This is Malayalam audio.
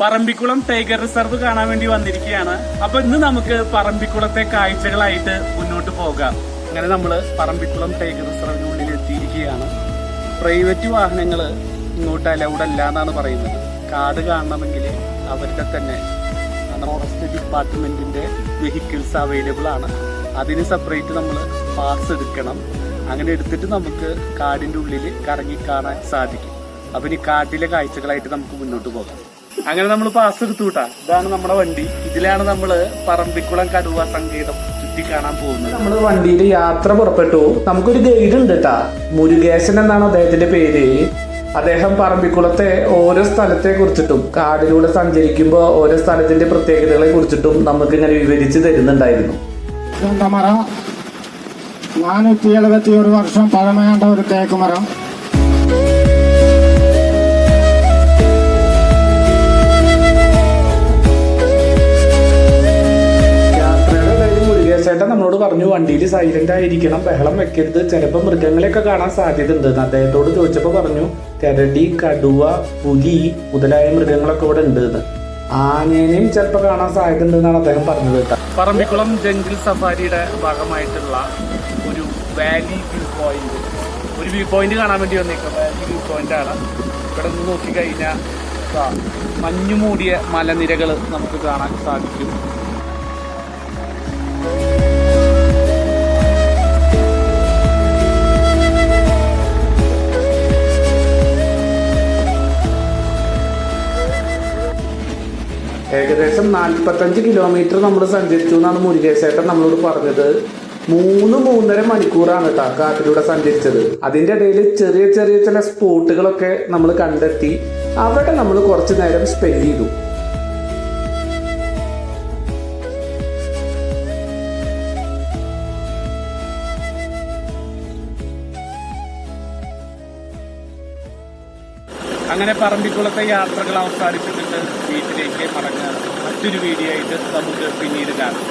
പറമ്പിക്കുളം ടൈഗർ റിസർവ് കാണാൻ വേണ്ടി വന്നിരിക്കുകയാണ്. അപ്പൊ ഇന്ന് നമുക്ക് പറമ്പിക്കുളത്തെ കാഴ്ചകളായിട്ട് മുന്നോട്ട് പോകാം. അങ്ങനെ നമ്മൾ പറമ്പിക്കുളം ടൈഗർ റിസർവിനുള്ളിൽ എത്തിയിരിക്കുകയാണ്. പ്രൈവറ്റ് വാഹനങ്ങൾ ഇങ്ങോട്ട് അലൗഡ് അല്ല എന്നാണ് പറയുന്നത്. കാട് കാണണമെങ്കിൽ അവരുടെ തന്നെ ഫോറസ്റ്റ് ഡിപ്പാർട്ട്മെന്റിന്റെ വെഹിക്കിൾസ് അവൈലബിൾ ആണ്. അതിന് സെപ്പറേറ്റ് നമ്മൾ പാസ് എടുക്കണം. അങ്ങനെ എടുത്തിട്ട് നമുക്ക് കാടിന്റെ ഉള്ളിൽ കറങ്ങി കാണാൻ സാധിക്കും. അപ്പൊ ഇനി കാട്ടിലെ കാഴ്ചകളായിട്ട് നമുക്ക് മുന്നോട്ട് പോകാം. അങ്ങനെ നമ്മൾ പാസ് എടുത്തു കൂട്ടാ ഇതാണ് നമ്മുടെ വണ്ടി. ഇതിലാണ് നമ്മൾ പറമ്പിക്കുളം കടുവ സംഗീതം ചുറ്റി കാണാൻ പോകുന്നത്. നമ്മൾ വണ്ടിയിൽ യാത്ര പുറപ്പെട്ടു. നമുക്കൊരു ഗൈഡ് ഉണ്ട് കേട്ടാ മുരുകേശൻ എന്നാണ് അദ്ദേഹത്തിന്റെ പേര്. അദ്ദേഹം പറമ്പിക്കുളത്തെ ഓരോ സ്ഥലത്തെ കുറിച്ചിട്ടും കാടിലൂടെ സഞ്ചരിക്കുമ്പോൾ ഓരോ സ്ഥലത്തിന്റെ പ്രത്യേകതകളെ കുറിച്ചിട്ടും നമുക്ക് ഇങ്ങനെ വിവരിച്ചു തരുന്നുണ്ടായിരുന്നു. മരം നാനൂറ്റി എഴുപത്തി ഒരു വർഷം പഴമയാണ്ട ഒരു തേക്ക് മുരുകേശേട്ടൻ നമ്മളോട് പറഞ്ഞു വണ്ടിയിൽ സൈലന്റ് ആയിരിക്കണം ബഹളം വെക്കരുത്. ചിലപ്പോൾ മൃഗങ്ങളെയൊക്കെ കാണാൻ സാധ്യത ഉണ്ട് അദ്ദേഹത്തോട് ചോദിച്ചപ്പോൾ പറഞ്ഞു കരടി കടുവ പുലി മുതലായ മൃഗങ്ങളൊക്കെ ഇവിടെ ഉണ്ട് എന്ന്. ആനേനെയും ചിലപ്പോൾ കാണാൻ സാധ്യത ഉണ്ടെന്നാണ് അദ്ദേഹം പറഞ്ഞത് കേട്ടോ. പറമ്പിക്കുളം ജംഗിൾ സഫാരിയുടെ ഭാഗമായിട്ടുള്ള ഒരു വാലി വ്യൂ പോയിന്റ് ഒരു വ്യൂ പോയിന്റ് കാണാൻ വേണ്ടി വന്നേക്കാം വാലി വ്യൂ പോയിന്റ് ആണ്. ഇവിടെ നിന്ന് നോക്കിക്കഴിഞ്ഞാൽ മഞ്ഞു മൂടിയ മലനിരകൾ നമുക്ക് കാണാൻ സാധിക്കും. ഏകദേശം നാൽപ്പത്തഞ്ച് കിലോമീറ്റർ നമ്മൾ സഞ്ചരിച്ചു എന്നാണ് മുരുകേശേട്ടൻ നമ്മളോട് പറഞ്ഞത്. മൂന്ന് മൂന്നര മണിക്കൂറാണ് കേട്ടോ കാട്ടിലൂടെ സഞ്ചരിച്ചത്. അതിന്റെ ഇടയിൽ ചെറിയ ചെറിയ ചില സ്പോട്ടുകളൊക്കെ നമ്മൾ കണ്ടെത്തി. അവിടെ നമ്മൾ കുറച്ച് നേരം സ്പെൻഡ് ചെയ്തു. അങ്ങനെ പറമ്പിക്കുളത്തെ യാത്രകൾ അവസാനിപ്പിച്ചിട്ട് വീട്ടിലേക്ക് മടങ്ങാൻ മറ്റൊരു വീഡിയോ ആയിട്ട് നമുക്ക് പിന്നീട് കാണാം.